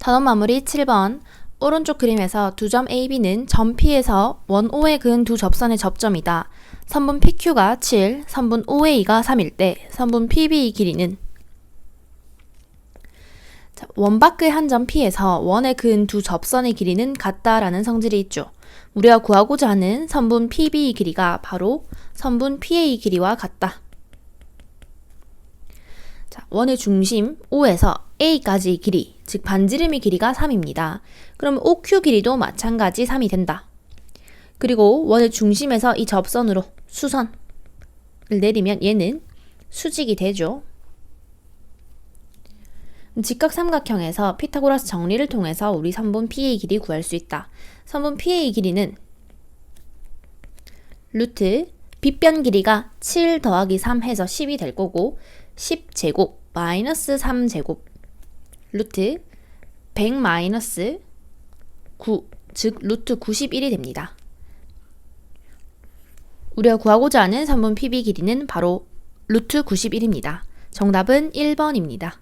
단원 마무리 7번. 오른쪽 그림에서 두 점 AB는 점 P에서 원 O에 그은 두 접선의 접점이다. 선분 PQ가 7, 선분 OA가 3일 때 선분 PB의 길이는 자, 원 밖의 한 점 P에서 원에 그은 두 접선의 길이는 같다라는 성질이 있죠. 우리가 구하고자 하는 선분 PB의 길이가 바로 선분 PA의 길이와 같다. 자, 원의 중심 O에서 A까지의 길이, 즉 반지름의 길이가 3입니다. 그럼 OQ 길이도 마찬가지 3이 된다. 그리고 원의 중심에서 이 접선으로 수선을 내리면 얘는 수직이 되죠. 직각 삼각형에서 피타고라스 정리를 통해서 우리 선분 P의 길이 구할 수 있다. 선분 P의 길이는 루트 빗변 길이가 7 더하기 3 해서 10이 될 거고 10제곱 마이너스 3제곱 루트 100 마이너스 9, 즉 루트 91이 됩니다. 우리가 구하고자 하는 선분 PB 길이는 바로 루트 91입니다. 정답은 1번입니다.